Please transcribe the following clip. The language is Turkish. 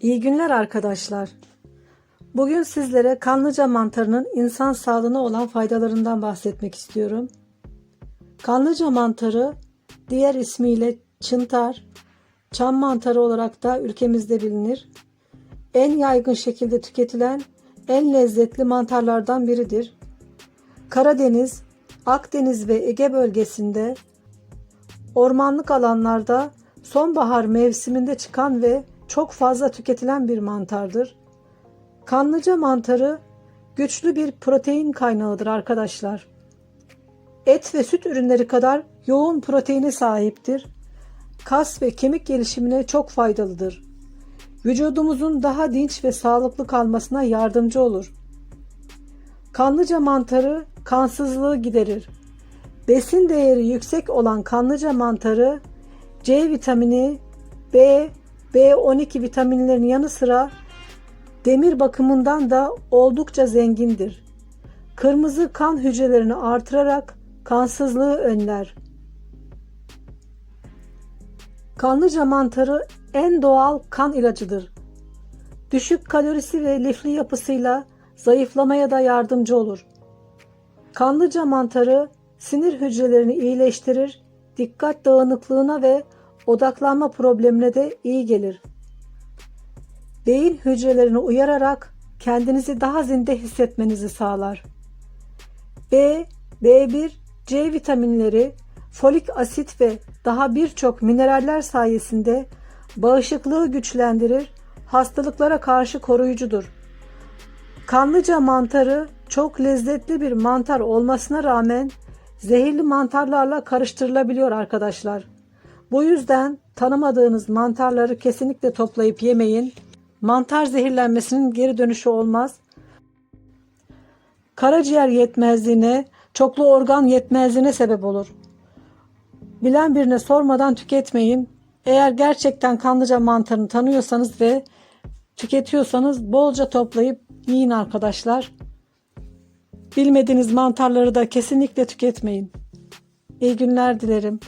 İyi günler arkadaşlar. Bugün sizlere kanlıca mantarının insan sağlığına olan faydalarından bahsetmek istiyorum. Kanlıca mantarı diğer ismiyle çıntar, çam mantarı olarak da ülkemizde bilinir. En yaygın şekilde tüketilen en lezzetli mantarlardan biridir. Karadeniz, Akdeniz ve Ege bölgesinde ormanlık alanlarda sonbahar mevsiminde çıkan ve çok fazla tüketilen bir mantardır. Kanlıca mantarı güçlü bir protein kaynağıdır arkadaşlar. Et ve süt ürünleri kadar yoğun proteine sahiptir. Kas ve kemik gelişimine çok faydalıdır. Vücudumuzun daha dinç ve sağlıklı kalmasına yardımcı olur. Kanlıca mantarı kansızlığı giderir. Besin değeri yüksek olan kanlıca mantarı C vitamini, B, B12 vitaminlerin yanı sıra demir bakımından da oldukça zengindir. Kırmızı kan hücrelerini artırarak kansızlığı önler. Kanlıca mantarı en doğal kan ilacıdır. Düşük kalorisi ve lifli yapısıyla zayıflamaya da yardımcı olur. Kanlıca mantarı sinir hücrelerini iyileştirir, dikkat dağınıklığına ve odaklanma problemine de iyi gelir. Beyin hücrelerini uyararak kendinizi daha zinde hissetmenizi sağlar. B, B1, C vitaminleri, folik asit ve daha birçok mineraller sayesinde bağışıklığı güçlendirir, hastalıklara karşı koruyucudur. Kanlıca mantarı çok lezzetli bir mantar olmasına rağmen zehirli mantarlarla karıştırılabiliyor arkadaşlar. Bu yüzden tanımadığınız mantarları kesinlikle toplayıp yemeyin. Mantar zehirlenmesinin geri dönüşü olmaz. Karaciğer yetmezliğine, çoklu organ yetmezliğine sebep olur. Bilen birine sormadan tüketmeyin. Eğer gerçekten kanlıca mantarını tanıyorsanız ve tüketiyorsanız bolca toplayıp yiyin arkadaşlar. Bilmediğiniz mantarları da kesinlikle tüketmeyin. İyi günler dilerim.